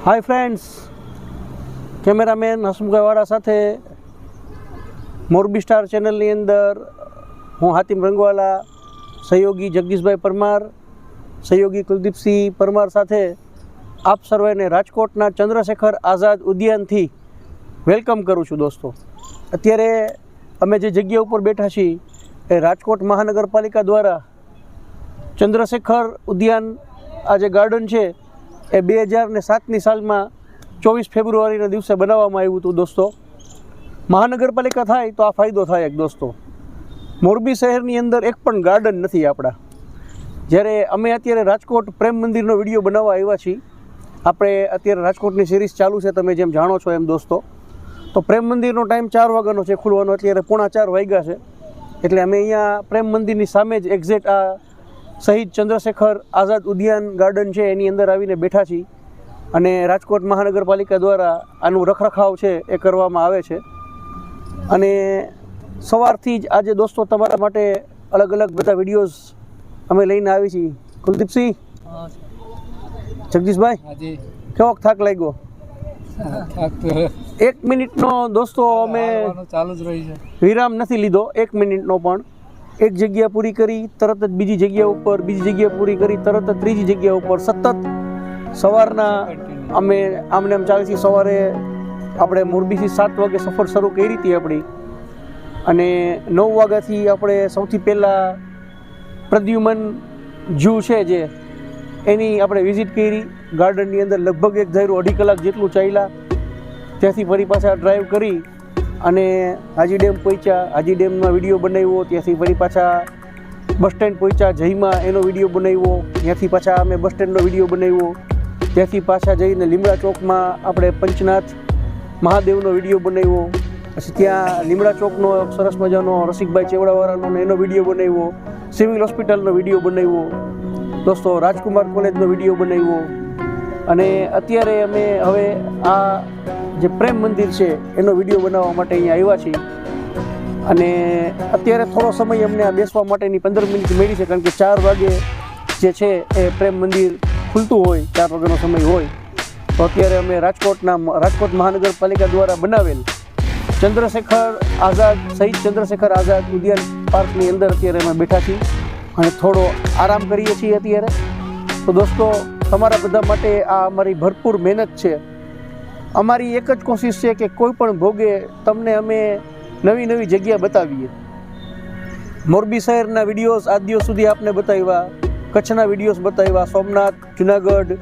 Hi friends, cameraman હસમુખાવાળા સાથે Morbi star ચેનલની અંદર હું હાતિમ રંગવાલા, સહયોગી જગદીશભાઈ પરમાર, સહયોગી કુલદીપસિંહ પરમાર સાથે આપ સર્વેને રાજકોટના ચંદ્રશેખર આઝાદ ઉદ્યાનથી વેલકમ કરું છું દોસ્તો. અત્યારે અમે જે જગ્યા ઉપર બેઠા છીએ એ રાજકોટ મહાનગરપાલિકા દ્વારા ચંદ્રશેખર ઉદ્યાન આ જે ગાર્ડન છે એ બે હજાર ને સાતની સાલમાં ચોવીસ ફેબ્રુઆરીના દિવસે બનાવવામાં આવ્યું હતું દોસ્તો. મહાનગરપાલિકા થાય તો આ ફાયદો થાય એક દોસ્તો. મોરબી શહેરની અંદર એક પણ ગાર્ડન નથી આપણા. જ્યારે અમે અત્યારે રાજકોટ પ્રેમ મંદિરનો વીડિયો બનાવવા આવ્યા છીએ. આપણે અત્યારે રાજકોટની સિરીઝ ચાલુ છે, તમે જેમ જાણો છો એમ દોસ્તો. તો પ્રેમ મંદિરનો ટાઈમ ચાર વાગ્યાનો છે, ખુલવાનો. અત્યારે પોણા ચાર વાગ્યા છે. એટલે અમે અહીંયા પ્રેમ મંદિરની સામે જ એક્ઝેક્ટ આ શહીદ ચંદ્રશેખર આઝાદ ઉદ્યાન ગાર્ડન છે એની અંદર આવીને બેઠા છીએ. અને રાજકોટ મહાનગરપાલિકા દ્વારા આનું રખરખાવ છે એ કરવામાં આવે છે. અને સવારથી જ આજે દોસ્તો તમારા માટે અલગ અલગ બધા વિડીયોઝ અમે લઈને આવી છીએ. કુલદીપસિંહ? જગદીશભાઈ? કેવો થાક લાગ્યો? એક મિનિટનો દોસ્તો અમે ચાલુ જ રહી છે. વિરામ નથી લીધો એક મિનિટનો પણ. એક જગ્યા પૂરી કરી, તરત જ બીજી જગ્યા ઉપર, બીજી જગ્યા પૂરી કરી, તરત જ ત્રીજી જગ્યા ઉપર સતત સવારના અમે આમને આમ ચાલીસથી સવારે આપણે મોરબીથી સાત વાગે સફર શરૂ કરી હતી આપણી. અને નવ વાગ્યાથી આપણે સૌથી પહેલાં પ્રદ્યુમન જૂ છે જે, એની આપણે વિઝિટ કરી. ગાર્ડનની અંદર લગભગ એક ધાર્યું અઢી કલાક જેટલું ચાલ્યા. ત્યાંથી ફરી પાછા ડ્રાઈવ કરી. અને હાજી ડેમ પહોંચ્યા. હાજી ડેમમાં વીડિયો બનાવ્યો, ત્યાંથી ફરી પાછા બસ સ્ટેન્ડ પહોંચ્યા. જયમાં એનો વીડિયો બનાવ્યો, ત્યાંથી પાછા અમે બસ સ્ટેન્ડનો વીડિયો બનાવ્યો. ત્યાંથી પાછા જઈને લીમડા ચોકમાં આપણે પંચનાથ મહાદેવનો વીડિયો બનાવ્યો. પછી ત્યાં લીમડા ચોકનો સરસ મજાનો રસિકભાઈ ચેવડાવાળાનો એનો વીડિયો બનાવ્યો. સિવિલ હોસ્પિટલનો વીડિયો બનાવ્યો. દોસ્તો, રાજકુમાર કોલેજનો વીડિયો બનાવ્યો. અને અત્યારે અમે હવે આ જે પ્રેમ મંદિર છે, એનો વીડિયો બનાવવા માટે અહીંયા આવ્યા છીએ. અને અત્યારે થોડો સમય અમને આ બેસવા માટેની પંદર મિનિટ મળી છે, કારણ કે ચાર વાગે જે છે એ પ્રેમ મંદિર ખુલતું હોય, ચાર વાગ્યાનો સમય હોય. તો અત્યારે અમે રાજકોટના રાજકોટ મહાનગરપાલિકા દ્વારા બનાવેલ ચંદ્રશેખર આઝાદ શહીદ ચંદ્રશેખર આઝાદ ઉદ્યાન પાર્કની અંદર અત્યારે અમે બેઠા છીએ. અને થોડો આરામ કરીએ છીએ અત્યારે. તો દોસ્તો, તમારા બધા માટે આ અમારી ભરપૂર મહેનત છે. અમારી એક જ કોશિશ છે કે કોઈ પણ ભોગે તમને અમે નવી નવી જગ્યા બતાવીએ. મોરબી શહેરના વિડીયોઝ આજ દિવસ સુધી આપને બતાવ્યા. કચ્છના વિડીયોઝ બતાવ્યા. સોમનાથ, જુનાગઢ,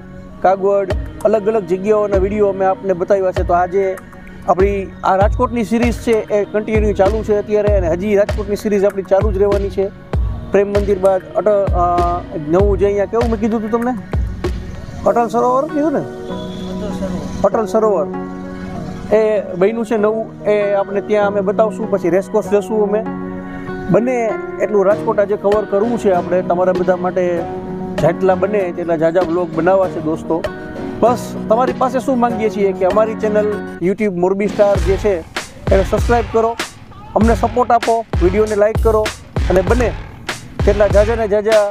કાગવડ, અલગ અલગ જગ્યાઓના વીડિયો અમે આપને બતાવ્યા છે. તો આજે આપણી આ રાજકોટની સિરીઝ છે એ કન્ટિન્યુ ચાલુ છે અત્યારે અને હજી રાજકોટની સિરીઝ આપણી ચાલુ જ રહેવાની છે. પ્રેમ મંદિર બાદ અટલ નવું જે અહીંયા કેવું મેં કીધું હતું તમને? અટલ સરોવર કીધું ને? અટલ સરોવર. એ બન્યું છે નવું. એ આપણે ત્યાં અમે બતાવશું, પછી રેસકોર્સ જશું અમે. બને એટલું રાજકોટ આજે કવર કરવું છે આપણે, તમારા બધા માટે જેટલા બને તેટલા જાજા બ્લોગ બનાવવા છે દોસ્તો. બસ, તમારી પાસે શું માંગીએ છીએ કે અમારી ચેનલ યુટ્યુબ મોરબી સ્ટાર જે છે, એને સબસ્ક્રાઈબ કરો. અમને સપોર્ટ આપો, વિડીયોને લાઈક કરો. અને બને તેટલા જાજા ને જાજા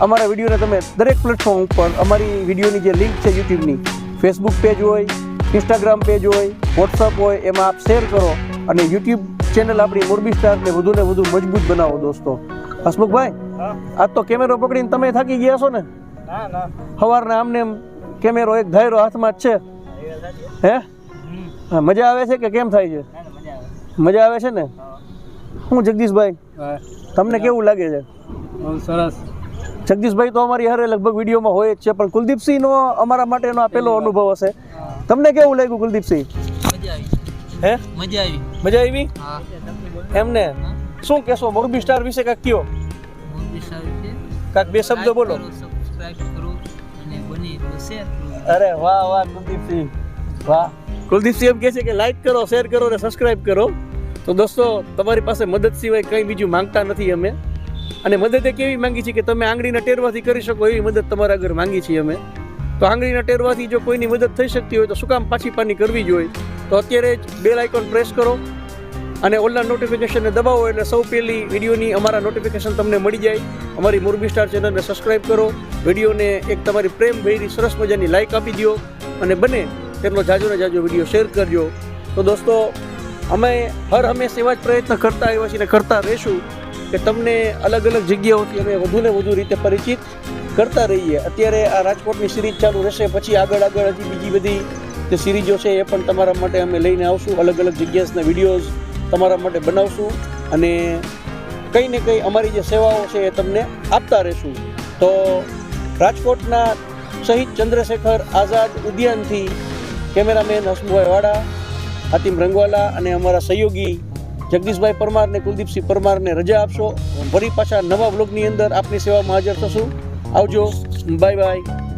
અમારા વિડીયોને તમે દરેક પ્લેટફોર્મ ઉપર અમારી વિડીયોની જે લિંક છે યુટ્યુબની ફેસબુક પેજ હોય ઇન્સ્ટાગ્રામ પેજ હોય વોટ્સઅપ હોય એમાં આપ શેર કરો અને યુટ્યુબ ચેનલ આપણી મોરબી સ્ટારને વધુને વધુ મજબૂત બનાવો દોસ્તો. હસમુખભાઈ આજ તો કેમેરો પકડીને તમે થાકી ગયા છો ને? સવારના આમને એમ કેમેરો એક ધાયરો હાથમાં જ છે. હે? હા, મજા આવે છે કે કેમ થાય છે? મજા આવે. છે ને? હું. જગદીશભાઈ તમને કેવું લાગે છે? સરસ. જગદીશભાઈ તો અમારી હારે લગભગ વિડીયોમાં હોય જ છે પણ કુલદીપસિંહનો અમારા માટેનો આ પહેલો અનુભવ હશે. તમને કેવું લાગ્યું કુલદીપસિંહ? હે? મજા આવી. મજા આવી? એમને? શું કહેશો મોરબી સ્ટાર વિશે કાંક કયો? કાંઈક બે શબ્દો બોલો. અરે વાહ વાહ કુલદીપસિંહ. વાહ. કુલદીપસિંહ એમ કહે છે કે લાઈક કરો શેર કરો અને સબસ્ક્રાઇબ કરો. તો દોસ્તો તમારી પાસે મદદ સિવાય કંઈ બીજું માંગતા નથી અમે. અને મદદ એક એવી માંગી છે કે તમે આંગળીના ટેરવાથી કરી શકો એવી મદદ તમારા આગળ માંગી છીએ અમે. તો આંગળીના ટેરવાથી જો કોઈની મદદ થઈ શકતી હોય તો શું કામ પાછી પાની કરવી જોઈએ? તો અત્યારે જ બેલ આઇકોન પ્રેસ કરો અને ઓનલાઈન નોટિફિકેશનને દબાવો એટલે સૌ પહેલી વિડીયોની અમારા નોટિફિકેશન તમને મળી જાય. અમારી મોરબી સ્ટાર ચેનલને સબસ્ક્રાઈબ કરો. વિડીયોને એક તમારી પ્રેમ ભેરી સરસ મજાની લાઇક આપી દો અને બને તેટલો જાજો ને જાજો વીડિયો શેર કરજો. તો દોસ્તો, અમે હર હંમેશ એવા જ પ્રયત્ન કરતા આવ્યા છીએ કરતા રહીશું. કે તમને અલગ અલગ જગ્યાઓથી અમે વધુ ને વધુ રીતે પરિચિત કરતા રહીએ. અત્યારે આ રાજકોટની સિરીઝ ચાલુ રહેશે, પછી આગળ આગળ હજી બીજી બધી જે સિરીઝો છે એ પણ તમારા માટે અમે લઈને આવશું. અલગ અલગ જગ્યાના વિડીયોઝ તમારા માટે બનાવશું અને કંઈ ને કંઈ અમારી જે સેવાઓ છે એ તમને આપતા રહેશું. તો રાજકોટના શહીદ ચંદ્રશેખર આઝાદ ઉદ્યાનથી કેમેરામેન હસમુભાઈ વાડા હાતિમ રંગવાલા અને અમારા સહયોગી જગદીશભાઈ પરમાર ને કુલદીપસિંહ પરમારને રજા આપશો. ફરી પાછા નવા બ્લોગની અંદર આપની સેવામાં હાજર થશું. આવજો. Bye bye.